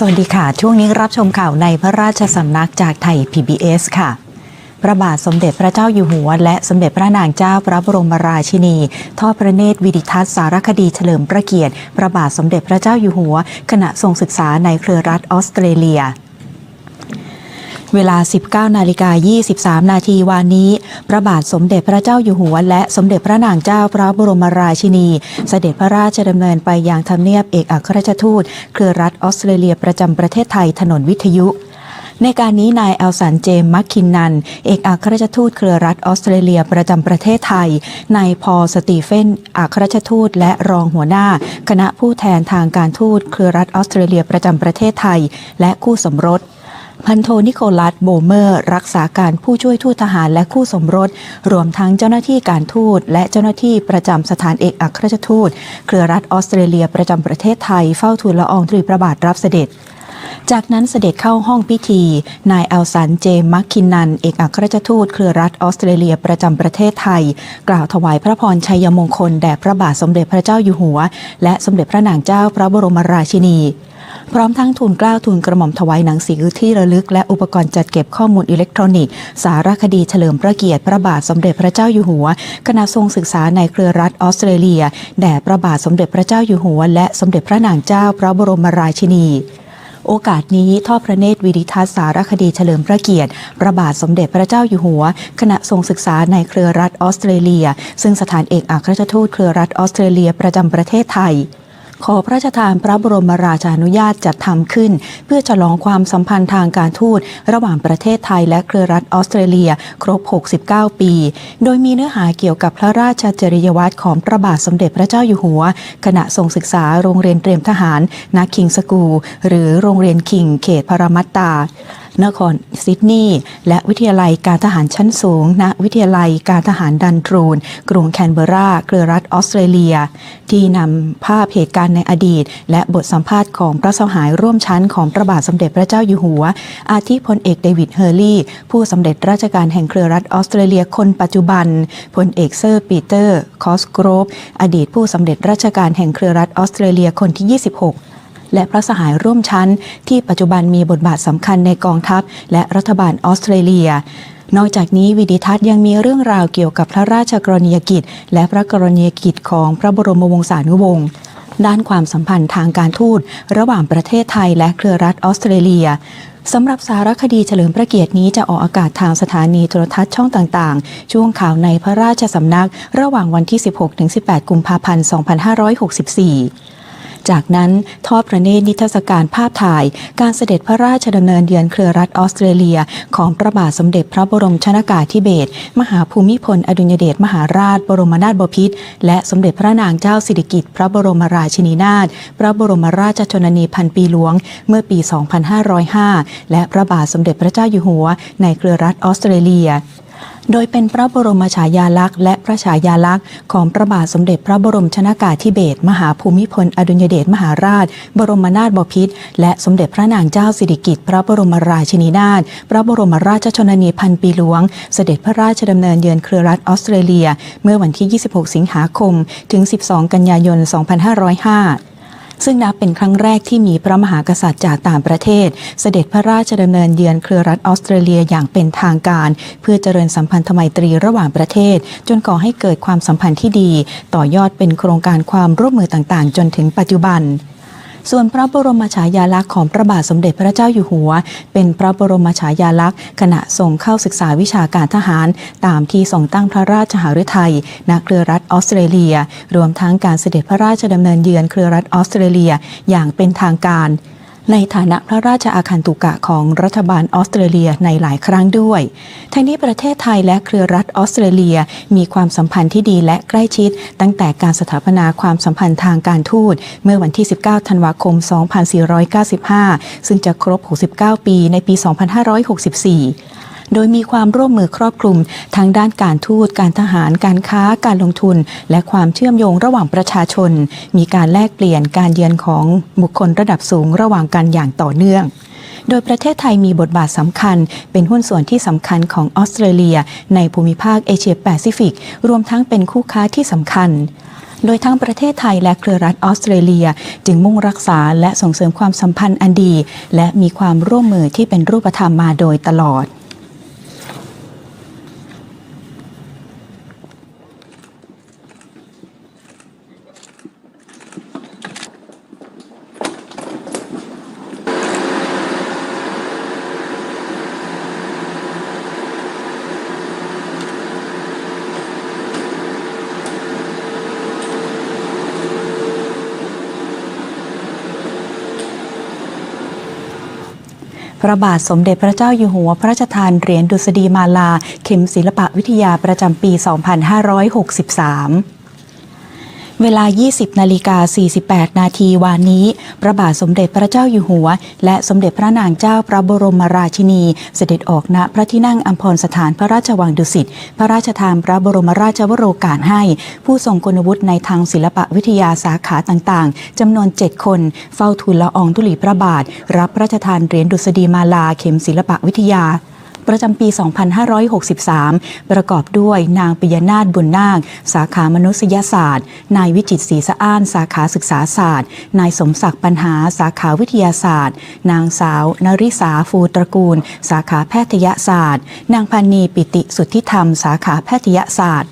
สวัสดีค่ะ ช่วงนี้รับชมข่าวในพระราชสำนักจากไทย PBS ค่ะ พระบาทสมเด็จพระเจ้าอยู่หัว และสมเด็จพระนางเจ้าพระบรมราชินี ทอดพระเนตรวิดิทัศน์สารคดีเฉลิมพระเกียรติ พระบาทสมเด็จพระเจ้าอยู่หัว ขณะทรงศึกษาในเครือรัฐออสเตรเลีย เวลา 19 นาฬิกา 23 นาทีวานนี้ พระบาทสมเด็จพระเจ้าอยู่หัว และสมเด็จพระนางเจ้าพระบรมราชินี เสด็จพระราชดำเนินไปยังทำเนียบเอกอัครราชทูต เครือรัฐออสเตรเลียประจำประเทศไทยถนนวิทยุในการนี้นายแอลสันเจมส์มัคคินนัน เอกอัครราชทูตเครือรัฐออสเตรเลียประจำประเทศไทย นายพอสตีเฟนอัครราชทูตและรองหัวหน้า คณะผู้แทนทางการทูตเครือรัฐออสเตรเลียประจำประเทศไทย และคู่สมรส พันโทนิโคลัสโบเมอร์ รักษาการผู้ช่วยทูตทหารและคู่สมรส รวมทั้งเจ้าหน้าที่การทูต และเจ้าหน้าที่ประจำสถานเอกอัครราชทูต เครือรัฐออสเตรเลียประจำประเทศไทยเฝ้าทูลละอองธุลีพระบาทรับเสด็จจากนั้นเสด็จเข้าห้องพิธี นายอัลสันเจมส์มัคคินนัน เอกอัครราชทูตเครือรัฐออสเตรเลียประจำประเทศไทย กล่าวถวายพระพรชัยมงคลแด่พระบาทสมเด็จพระเจ้าอยู่หัว และสมเด็จพระนางเจ้าพระบรมราชินี พร้อมทั้งทูลเกล้าทูลกระหม่อมถวายหนังสือที่ระลึก และอุปกรณ์จัดเก็บข้อมูลอิเล็กทรอนิกส์ สารคดีเฉลิมพระเกียรติพระบาทสมเด็จพระเจ้าอยู่หัวขณะทรงศึกษาในเครือรัฐออสเตรเลียแด่พระบาทสมเด็จพระเจ้าอยู่หัว และสมเด็จพระนางเจ้าพระบรมราชินีโอกาสนี้ทอดพระเนตรวิดิทัศสารคดีเฉลิมพระเกียรติพระบาทสมเด็จพระเจ้าอยู่หัวขณะทรงศึกษาในเครือรัฐออสเตรเลีย ซึ่งสถานเอกอัครราชทูตเครือรัฐออสเตรเลียประจำประเทศไทย ขอพระราชทานพระบรมราชานุญาตจัดทำขึ้น เพื่อฉลองความสัมพันธ์ทางการทูตระหว่างประเทศไทยและเครือรัฐออสเตรเลีย ครบ 69 ปี โดยมีเนื้อหาเกี่ยวกับพระราชจริยวัตรของพระบาทสมเด็จพระเจ้าอยู่หัว ขณะทรงศึกษาโรงเรียนเตรียมทหารนาคิงสกูหรือโรงเรียนคิงเขตพารามัตตา นครซิดนีย์และวิทยาลัยการทหารชั้นสูง ณ วิทยาลัยการทหารดันทรูน กรุงแคนเบรา เครือรัฐออสเตรเลีย ที่นำภาพเหตุการณ์ในอดีต และบทสัมภาษณ์ของพระสหายร่วมชั้นของพระบาทสมเด็จพระเจ้าอยู่หัว อาทิพลเอกเดวิดเฮอร์ลีย์ผู้สำเร็จราชการแห่งเครือรัฐออสเตรเลียคนปัจจุบันพลเอกเซอร์ปีเตอร์คอสโกรฟอดีตผู้สำเร็จราชการแห่งเครือรัฐออสเตรเลียคนที่ 26 และพระสหายร่วมชั้น ที่ปัจจุบันมีบทบาทสำคัญในกองทัพ และรัฐบาลออสเตรเลียนอกจากนี้วิดิทัศน์ยังมีเรื่องราวเกี่ยวกับพระราชกรณียกิจ และพระกรณียกิจของพระบรมวงศานุวงศ์ด้านความสัมพันธ์ทางการทูต ระหว่างประเทศไทยและเครือรัฐออสเตรเลียสำหรับสารคดีเฉลิมพระเกียรตินี้จะออกอากาศทางสถานีโทรทัศน์ช่องต่างๆ ช่วงข่าวในพระราชสำนัก ระหว่างวันที่ 16-18 กุมภาพันธ์ 2564 จากนั้นทอดพระเนตรนิทรรศการภาพถ่าย การเสด็จพระราชดำเนินเยือนเครือรัฐออสเตรเลีย ของพระบาทสมเด็จพระบรมชนากาธิเบศรมหาภูมิพล อดุลยเดชมหาราช บรมนาถบพิตรและสมเด็จพระนางเจ้าสิริกิติ์พระบรมราชินีนาถพระบรมราชชนนีพันปีหลวง เมื่อปี 2505 และพระบาทสมเด็จพระเจ้าอยู่หัว ในเครือรัฐออสเตรเลีย โดยเป็นพระบรมฉายาลักษณ์และพระฉายาลักษณ์ของพระบาทสมเด็จพระบรมชนากาธิเบศรมหาภูมิพลอดุลยเดชมหาราช บรมนาถบพิตรและสมเด็จพระนางเจ้าสิริกิติ์พระบรมราชินีนาถพระบรมราชชนนีพันปีหลวง เสด็จพระราชดำเนินเยือนเครือรัฐออสเตรเลีย เมื่อวันที่ 26 สิงหาคม ถึง 12 กันยายน 2505 ซึ่งนับเป็นครั้งแรกที่มีพระมหากษัตริย์จากต่างประเทศ เสด็จพระราชดำเนินเยือนเครือรัฐออสเตรเลียอย่างเป็นทางการ เพื่อเจริญสัมพันธไมตรีระหว่างประเทศ จนก่อให้เกิดความสัมพันธ์ที่ดี ต่อยอดเป็นโครงการความร่วมมือต่างๆ จนถึงปัจจุบัน ส่วนพระบรมฉายาลักษณ์ของพระบาทสมเด็จพระเจ้าอยู่หัว เป็นพระบรมฉายาลักษณ์ ขณะทรงเข้าศึกษาวิชาการทหาร ตามที่ทรงตั้งพระราชหฤทัยณเครือรัฐออสเตรเลีย รวมทั้งการเสด็จพระราชดำเนินเยือนเครือรัฐออสเตรเลีย อย่างเป็นทางการ ในฐานะพระราชอาคันตุกะของรัฐบาลออสเตรเลียในหลายครั้งด้วย ทั้งนี้ประเทศไทยและเครือรัฐออสเตรเลียมีความสัมพันธ์ที่ดีและใกล้ชิด ตั้งแต่การสถาปนาความสัมพันธ์ทางการทูต เมื่อวันที่ 19 ธันวาคม 2495 ซึ่งจะครบ 69 ปีในปี 2564 โดยมีความร่วมมือครอบคลุมทั้งด้านการทูต การทหาร การค้า การลงทุน และความเชื่อมโยงระหว่างประชาชน มีการแลกเปลี่ยนการเยือนของบุคคลระดับสูงระหว่างกันอย่างต่อเนื่องโดยประเทศไทยมีบทบาทสำคัญ เป็นหุ้นส่วนที่สำคัญของออสเตรเลีย ในภูมิภาคเอเชียแปซิฟิก รวมทั้งเป็นคู่ค้าที่สำคัญ โดยทั้งประเทศไทยและเครือรัฐออสเตรเลีย จึงมุ่งรักษาและส่งเสริมความสัมพันธ์อันดี และมีความร่วมมือที่เป็นรูปธรรมมาโดยตลอด พระบาทสมเด็จพระเจ้าอยู่หัว พระราชทานเหรียญดุษฎีมาลา เข็มศิลปะวิทยาประจำปี 2563 เวลา 20 นาฬิกา 48 นาทีวานนี้ พระบาทสมเด็จพระเจ้าอยู่หัว และสมเด็จพระนางเจ้าพระบรมราชินี เสด็จออกณพระที่นั่งอัมพรสถานพระราชวังดุสิต พระราชทานพระบรมราชวโรกาสให้ ผู้ทรงคุณวุฒิในทางศิลปวิทยาสาขาต่างๆ จำนวน 7 คน เฝ้าทูลละอองธุลีพระบาท รับพระราชทานเหรียญดุษฎีมาลาเข็มศิลปวิทยา ประจำปี 2563 ประกอบด้วยนางปิยนาถบุญนาค สาขามนุษยศาสตร์ นายวิจิตศรีสะอ้าน สาขาศึกษาศาสตร์ นายสมศักดิ์ปัญหา สาขาวิทยาศาสตร์ นางสาว นริสาฟูตระกูล สาขาแพทยศาสตร์ นางพันนีปิติสุทธิธรรม สาขาแพทยศาสตร์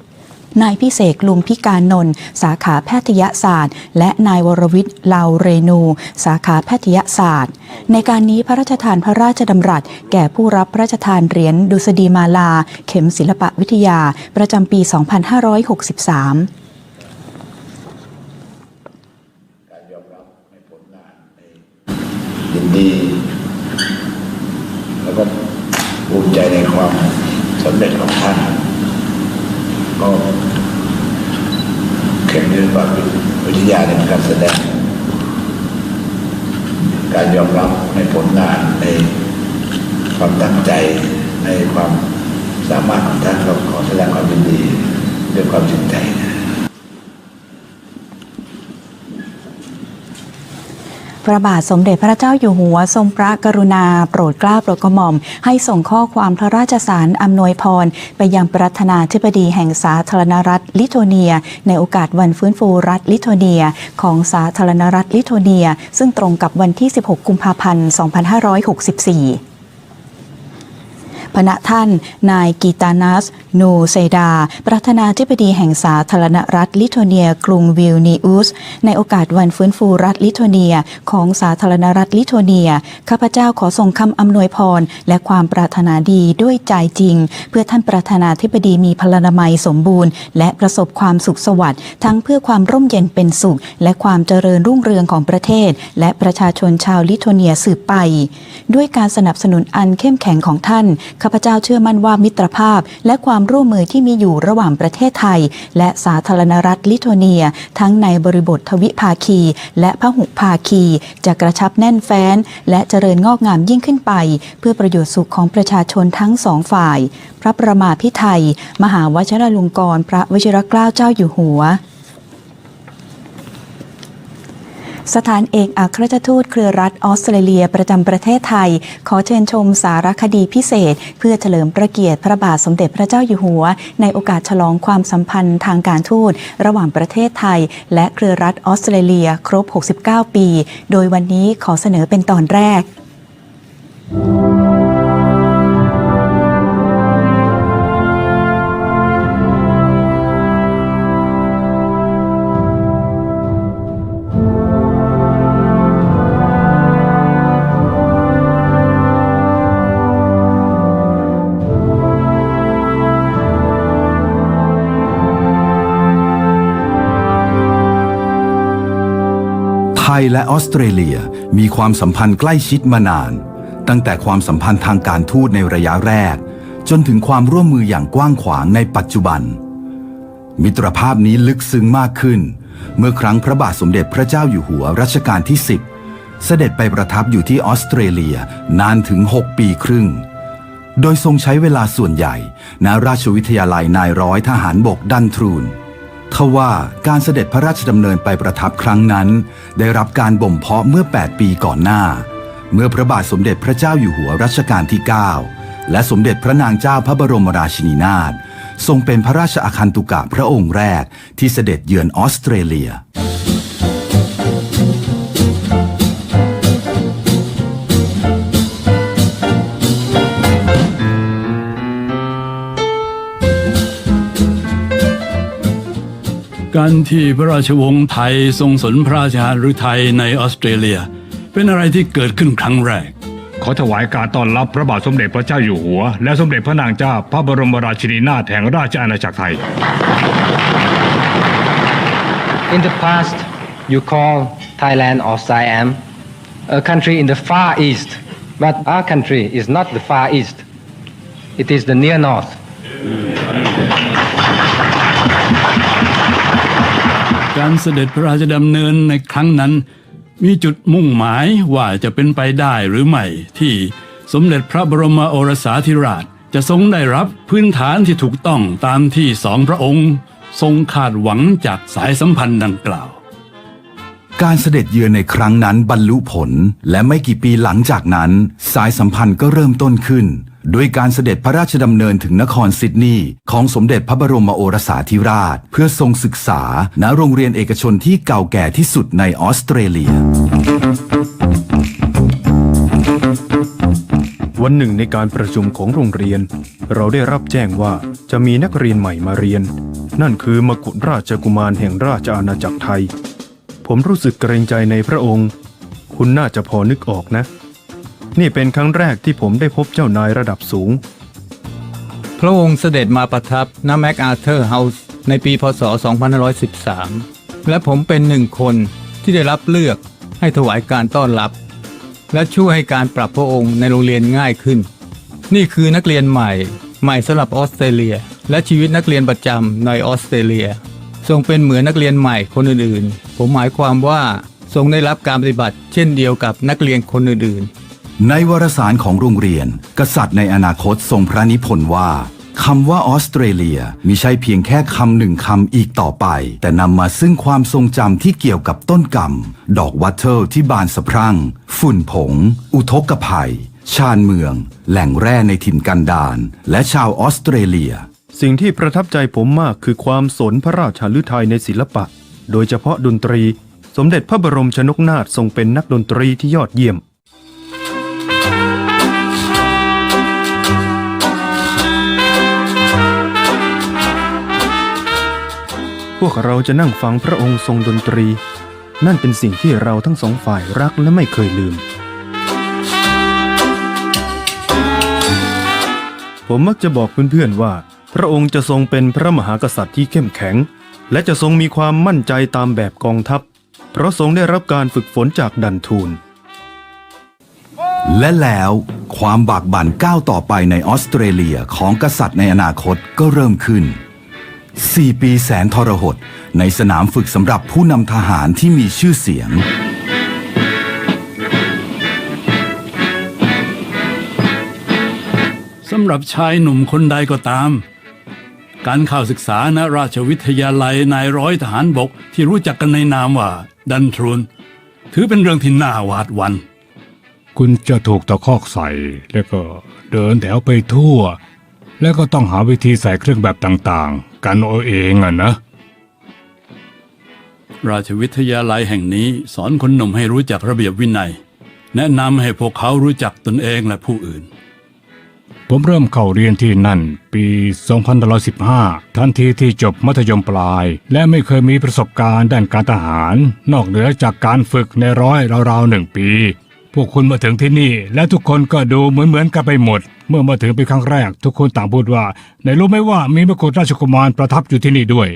นายพิเศษลุมพิการนนท์สาขาแพทยศาสตร์ และนายวรวิทย์เลาเรนู สาขาแพทยศาสตร์ ในการนี้พระราชทานพระราชดำรัส แก่ผู้รับพระราชทานเหรียญดุษฎีมาลา เข็มศิลปะวิทยา ประจำปี 2563ยินดี แล้วก็ภูมิใจในความสำเร็จของท่าน ก็เข็มศิลปะวิทยาในการแสดง การยอมรับในผลงานในความตั้งใจในความสามารถของท่านก็ขอแสดงความยินดีด้วยความจริงใจ พระบาทสมเด็จพระเจ้าอยู่หัว ทรงพระกรุณา โปรดเกล้าโปรดกระหม่อม ให้ส่งข้อความพระราชสารอำนวยพร ไปยังประธานาธิบดีแห่งสาธารณรัฐลิโทเนีย ในโอกาสวันฟื้นฟูรัฐลิโทเนีย ของสาธารณรัฐลิโทเนีย ซึ่งตรงกับวันที่ 16 กุมภาพันธ์ 2564 พณะท่าน นายกีตานัส นูเซดา ประธานาธิบดีแห่งสาธารณรัฐลิโทเนีย กรุงวิลนีอุส ในโอกาสวันฟื้นฟูรัฐลิโทเนีย ของสาธารณรัฐลิโทเนีย ข้าพเจ้าขอส่งคำอำนวยพร และความปรารถนาดีด้วยใจจริง เพื่อท่านประธานาธิบดีมีพลานามัยสมบูรณ์ และประสบความสุขสวัสดิ์ทั้งเพื่อความร่มเย็นเป็นสุข และความเจริญรุ่งเรืองของประเทศ และประชาชนชาวลิโทเนียสืบไป ด้วยการสนับสนุนอันเข้มแข็งของท่านข้าพเจ้าเชื่อมั่นว่ามิตรภาพ และความร่วมมือที่มีอยู่ระหว่างประเทศไทย และสาธารณรัฐลิโทเนีย ทั้งในบริบททวิภาคี และพหุภาคี จะกระชับแน่นแฟ้น และเจริญงอกงามยิ่งขึ้นไป เพื่อประโยชน์สุขของประชาชนทั้งสองฝ่าย พระประมาพิไทย มหาวชิรลงกรณพระวชิรเกล้าเจ้าอยู่หัว สถานเอกอัครราชทูตเครือรัฐออสเตรเลียประจำประเทศไทย ขอเชิญชมสารคดีพิเศษ เพื่อเฉลิมพระเกียรติพระบาทสมเด็จพระเจ้าอยู่หัว ในโอกาสฉลองความสัมพันธ์ทางการทูต ระหว่างประเทศไทย และเครือรัฐออสเตรเลียครบ 69 ปี โดยวันนี้ขอเสนอเป็นตอนแรกไทยและออสเตรเลียมีความสัมพันธ์ใกล้ชิดมานาน ตั้งแต่ความสัมพันธ์ทางการทูตในระยะแรก จนถึงความร่วมมืออย่างกว้างขวางในปัจจุบัน มิตรภาพนี้ลึกซึ้งมากขึ้น เมื่อครั้งพระบาทสมเด็จพระเจ้าอยู่หัวรัชกาลที่ 10 เสด็จไปประทับอยู่ที่ออสเตรเลียนานถึง 6 ปีครึ่ง โดยทรงใช้เวลาส่วนใหญ่ณราชวิทยาลัยนายร้อยทหารบกดันทรูน ทว่าการเสด็จพระราชดำเนินไปประทับครั้งนั้น ได้รับการบ่มเพาะเมื่อ 8 ปีก่อนหน้า เมื่อพระบาทสมเด็จพระเจ้าอยู่หัวรัชกาลที่ 9 และสมเด็จพระนางเจ้าพระบรมราชินีนาถทรงเป็นพระราชอาคันตุกะพระองค์แรกที่เสด็จเยือนออสเตรเลีย การที่พระราชวงศ์ไทยทรงสนพระราชหฤทัยในออสเตรเลีย เป็นอะไรที่เกิดขึ้นครั้งแรก ขอถวายการต้อนรับพระบาทสมเด็จพระเจ้าอยู่หัว และสมเด็จพระนางเจ้าพระบรมราชินีนาถแห่งราชอาณาจักรไทย In the past, you call Thailand or Siam a country in the far east, but our country is not the far east. It is the near north. การเสด็จพระราชดำเนินในครั้งนั้น มีจุดมุ่งหมายว่าจะเป็นไปได้หรือไม่ ที่สมเด็จพระบรมโอรสาธิราชจะทรงได้รับพื้นฐานที่ถูกต้องตามที่สองพระองค์ ทรงคาดหวังจากสายสัมพันธ์ดังกล่าว การเสด็จเยือนในครั้งนั้นบรรลุผล และไม่กี่ปีหลังจากนั้น สายสัมพันธ์ก็เริ่มต้นขึ้น ด้วยการเสด็จพระราชดำเนินถึงนครซิดนีย์ของสมเด็จพระบรมโอรสาธิราช เพื่อทรงศึกษาณโรงเรียนเอกชนที่เก่าแก่ที่สุดในออสเตรเลีย วันหนึ่งในการประชุมของโรงเรียน เราได้รับแจ้งว่าจะมีนักเรียนใหม่มาเรียน นั่นคือมกุฎราชกุมารแห่งราชอาณาจักรไทย ผมรู้สึกเกรงใจในพระองค์ คุณน่าจะพอนึกออกนะ นี่เป็นครั้งแรกที่ผมได้พบเจ้านายระดับสูง พระองค์เสด็จมาประทับณแมคอาเธอร์เฮาส์ในปีพศ 2513 และผมเป็นหนึ่งคนที่ได้รับเลือกให้ถวายการต้อนรับ และช่วยให้การปรับพระองค์ในโรงเรียนง่ายขึ้น นี่คือนักเรียนใหม่ ใหม่สำหรับออสเตรเลีย และชีวิตนักเรียนประจำในออสเตรเลีย ทรงเป็นเหมือนนักเรียนใหม่คนอื่นๆ ผมหมายความว่าทรงได้รับการปฏิบัติเช่นเดียวกับนักเรียนคนอื่นๆ ในวารสารของโรงเรียน กษัตริย์ในอนาคตทรงพระนิพนธ์ว่าคำว่าออสเตรเลียมิใช่เพียงแค่คำหนึ่งคำอีกต่อไป แต่นำมาซึ่งความทรงจำที่เกี่ยวกับต้นกำดอกวัตเทิลที่บานสะพรั่ง ฝุ่นผง อุทกภัย ชาญเมือง แหล่งแร่ในถิ่นกันดารและชาวออสเตรเลีย สิ่งที่ประทับใจผมมากคือความสนพระราชาฤทัยในศิลปะ โดยเฉพาะดนตรี สมเด็จพระบรมชนกนาถทรงเป็นนักดนตรีที่ยอดเยี่ยม พวกเราจะนั่งฟังพระองค์ทรงดนตรี นั่นเป็นสิ่งที่เราทั้งสองฝ่ายรักและไม่เคยลืม ผมมักจะบอกเพื่อนๆว่า พระองค์จะทรงเป็นพระมหากษัตริย์ที่เข้มแข็ง และจะทรงมีความมั่นใจตามแบบกองทัพ เพราะทรงได้รับการฝึกฝนจากดันทูล และแล้วความบากบั่นก้าวต่อไปในออสเตรเลียของกษัตริย์ในอนาคตก็เริ่มขึ้น 4 ปีแสนทรหด ในสนามฝึกสำหรับผู้นำทหารที่มีชื่อเสียง สำหรับชายหนุ่มคนใดก็ตาม การเข้าศึกษาณราชวิทยาลัยนายร้อยทหารบกที่รู้จักกันในนามว่า ดันทรูน ถือเป็นเรื่องที่น่าหวาดหวันคุณจะถูกตะคอกใส่ แล้วก็เดินแถวไปทั่ว แล้วก็ต้องหาวิธีใส่เครื่องแบบต่างๆ กันเอาเองอะนะ ราชวิทยาลัยแห่งนี้สอนคนหนุ่มให้รู้จักระเบียบวินัย แนะนำให้พวกเขารู้จักตนเองและผู้อื่น ผมเริ่มเข้าเรียนที่นั่น ปี2515 ทันทีที่จบมัธยมปลาย และไม่เคยมีประสบการณ์ด้านการทหาร นอกเหนือจากการฝึกในร้อยราวๆหนึ่งปี พวกคุณมาถึงที่นี่ และทุกคนก็ดูเหมือนๆกันไปหมด เมื่อมาถึงเป็นครั้งแรก ทุกคนต่างพูดว่าไหนรู้ไหมว่ามีมกุฎราชกุมารประทับอยู่ที่นี่ด้วย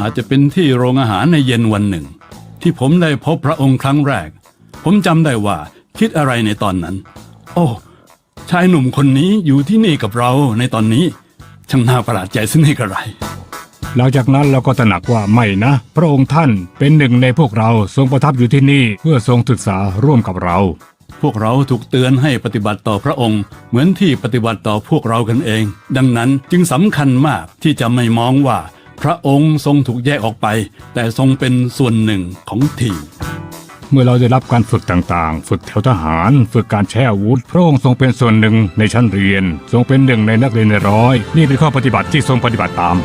อาจจะเป็นที่โรงอาหารในเย็นวันหนึ่ง ที่ผมได้พบพระองค์ครั้งแรก ผมจำได้ว่าคิดอะไรในตอนนั้น โอ้ชายหนุ่มคนนี้อยู่ที่นี่กับเราในตอนนี้ ช่างน่าประหลาดใจสินี่กระไร หลังจากนั้นเราก็ตระหนักว่าไม่นะ พระองค์ท่านเป็นหนึ่งในพวกเราทรงประทับอยู่ที่นี่เพื่อทรงศึกษาร่วมกับเรา พวกเราถูกเตือนให้ปฏิบัติต่อพระองค์ เหมือนที่ปฏิบัติต่อพวกเรากันเอง ดังนั้นจึงสำคัญมากที่จะไม่มองว่า พระองค์ทรงถูกแยกออกไป แต่ทรงเป็นส่วนหนึ่งของทีมเมื่อเราได้รับการฝึกต่างๆ ฝึกแถวทหาร ฝึกการใช้อาวุธ พระองค์ทรงเป็นส่วนหนึ่งในชั้นเรียน ทรงเป็นหนึ่งในนักเรียนในร้อย นี่เป็นข้อปฏิบัติที่ทรงปฏิบัติตาม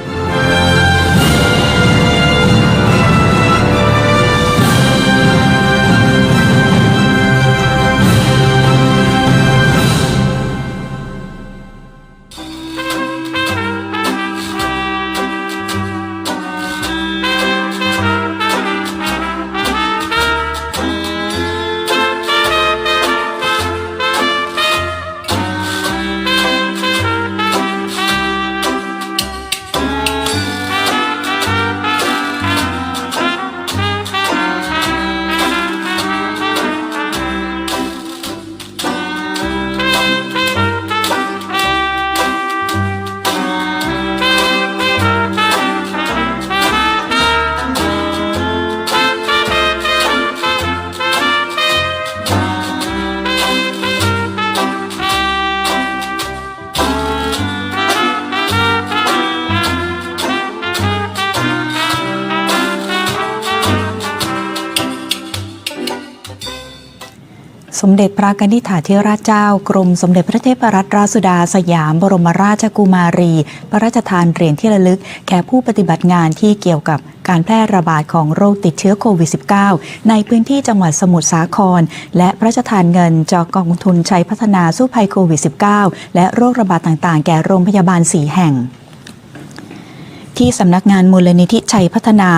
เด็จพระกนิษฐาธิราชเจ้ากรมสมเด็จพระเทพรัตนราชสุดาสยามบรมราชกุมารี พระราชทานเหรียญที่ระลึก แก่ผู้ปฏิบัติงานที่เกี่ยวกับการแพร่ระบาดของโรคติดเชื้อโควิด -19 ในพื้นที่จังหวัดสมุทรสาคร และพระราชทานเงินจากกองทุนใชัยพัฒนาสู้ภัยโควิด -19 และโรคระบาดต่างๆ แก่โรงพยาบาลสีแห่ง ที่สำนักงานมูลนิธิชัยพัฒนา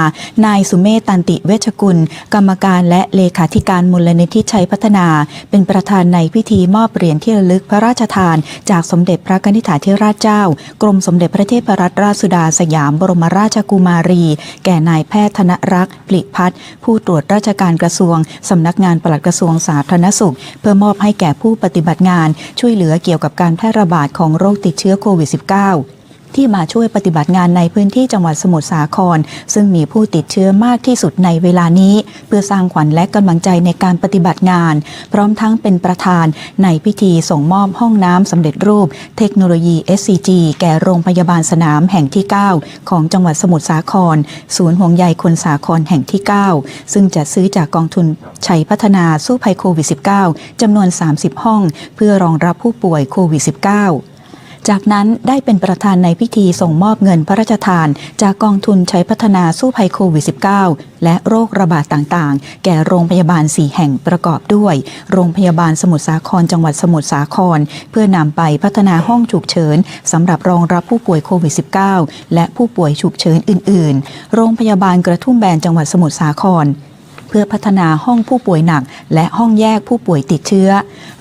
นายสุเมธตันติเวชกุล กรรมการและเลขาธิการมูลนิธิชัยพัฒนา เป็นประธานในพิธีมอบเหรียญที่ระลึกพระราชทาน จากสมเด็จพระนิษฐาธิราชเจ้า กรมสมเด็จพระเทพรัตนราชสุดาสยามบรมราชกุมารี แก่นายแพทย์ธนรักษ์ปลิพัฒน์ผู้ตรวจราชการกระทรวงสำนักงานปลัดกระทรวงสาธารณสุข เพื่อมอบให้แก่ผู้ปฏิบัติงาน ช่วยเหลือเกี่ยวกับการแพร่ระบาดของโรคติดเชื้อโควิด -19 ที่มาช่วยปฏิบัติงานในพื้นที่จังหวัดสมุทรสาคร ซึ่งมีผู้ติดเชื้อมากที่สุดในเวลานี้ เพื่อสร้างขวัญและกำลังใจในการปฏิบัติงาน พร้อมทั้งเป็นประธานในพิธีส่งมอบห้องน้ำสำเร็จรูป เทคโนโลยี SCG แก่โรงพยาบาลสนามแห่งที่ 9 ของจังหวัดสมุทรสาคร ศูนย์ห่วงใยคนสาครแห่งที่ 9 ซึ่งจะซื้อจากกองทุนชัยพัฒนาสู้ภัยโควิด -19 จำนวน 30 ห้อง เพื่อรองรับผู้ป่วยโควิด -19 จากนั้นได้เป็นประธานในพิธีส่งมอบเงินพระราชทาน จากกองทุนใช้พัฒนาสู้ภัยโควิด -19 และโรคระบาดต่างๆ แก่โรงพยาบาล4แห่งประกอบด้วย โรงพยาบาลสมุทรสาครจังหวัดสมุทรสาคร เพื่อนำไปพัฒนาห้องฉุกเฉินสำหรับรองรับผู้ป่วยโควิด -19 และผู้ป่วยฉุกเฉินอื่น ๆ โรงพยาบาลกระทุ่มแบนจังหวัดสมุทรสาคร เพื่อพัฒนาห้องผู้ป่วยหนัก และห้องแยกผู้ป่วยติดเชื้อ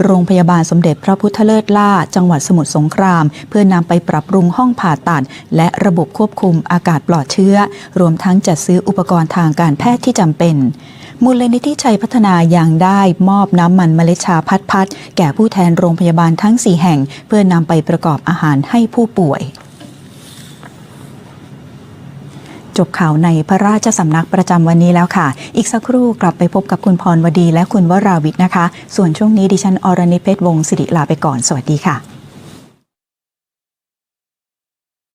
โรงพยาบาลสมเด็จพระพุทธเลิศล่า จังหวัดสมุทรสงคราม เพื่อนำไปปรับปรุงห้องผ่าตัด และระบบควบคุมอากาศปลอดเชื้อ รวมทั้งจัดซื้ออุปกรณ์ทางการแพทย์ที่จำเป็นมูลนิธิชัยพัฒนายังได้มอบน้ำมันเมล็ดชาพัดพัดแก่ผู้แทนโรงพยาบาลทั้ง 4 แห่ง เพื่อนำไปประกอบอาหารให้ผู้ป่วย จบข่าวในพระราชสำนักประจำวันนี้แล้วค่ะ อีกสักครู่กลับไปพบกับคุณพรวดีและคุณวราวิทย์นะคะ ส่วนช่วงนี้ดิฉันอรณิเพชรวงศ์สิริลาไปก่อน สวัสดีค่ะ